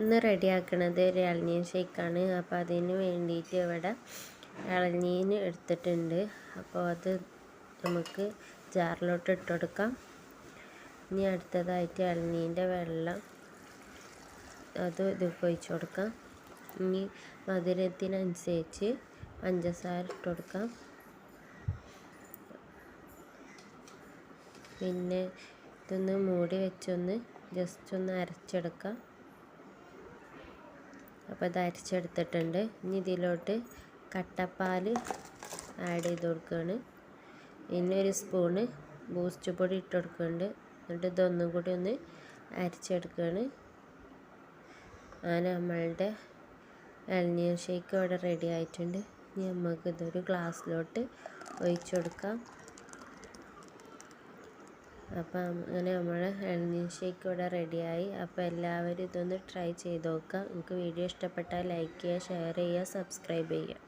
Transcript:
ഇന്ന് റെഡിയാക്കണത് ഒരു ഇളനീൻ ഷേക്കാണ്. അപ്പോൾ അതിന് വേണ്ടിയിട്ട് ഇവിടെ ഇളനീൻ എടുത്തിട്ടുണ്ട്. അപ്പോൾ അത് നമുക്ക് ജാറിലോട്ട് ഇട്ട് കൊടുക്കാം. ഇനി അടുത്തതായിട്ട് ഇളനീന്റെ വെള്ളം അത് ഇത് ഒഴിച്ച് കൊടുക്കാം. ഇനി മധുരത്തിനനുസരിച്ച് പഞ്ചസാര ഇട്ട് കൊടുക്കാം. പിന്നെ ഇതൊന്ന് മൂടി വെച്ചൊന്ന് ജസ്റ്റ് ഒന്ന് അരച്ചെടുക്കാം. അപ്പോൾ ഇത് അരച്ചെടുത്തിട്ടുണ്ട്. ഇനി ഇതിലോട്ട് കട്ടപ്പാൽ ആഡ് ചെയ്ത് കൊടുക്കുകയാണ്. ഇനി ഒരു സ്പൂണ് ബൂസ്റ്റ് പൊടി ഇട്ട് കൊടുക്കുന്നുണ്ട്. എന്നിട്ട് ഇതൊന്നും കൂടി ഒന്ന് അരച്ചെടുക്കുകയാണ്. അങ്ങനെ നമ്മളുടെ ഇളനീർ ഷേക്ക് ഇവിടെ റെഡി ആയിട്ടുണ്ട്. ഇനി നമുക്ക് ഇതൊരു ഗ്ലാസ്സിലോട്ട് ഒഴിച്ചു കൊടുക്കാം. അപ്പം അങ്ങനെ നമ്മൾ ഇളനീർ ഷേക്ക് ഇവിടെ റെഡിയായി. അപ്പോൾ എല്ലാവരും ഇതൊന്ന് ട്രൈ ചെയ്ത് നോക്കുക. നിങ്ങൾക്ക് വീഡിയോ ഇഷ്ടപ്പെട്ടാൽ ലൈക്ക് ചെയ്യുക ഷെയർ ചെയ്യുക സബ്സ്ക്രൈബ് ചെയ്യുക.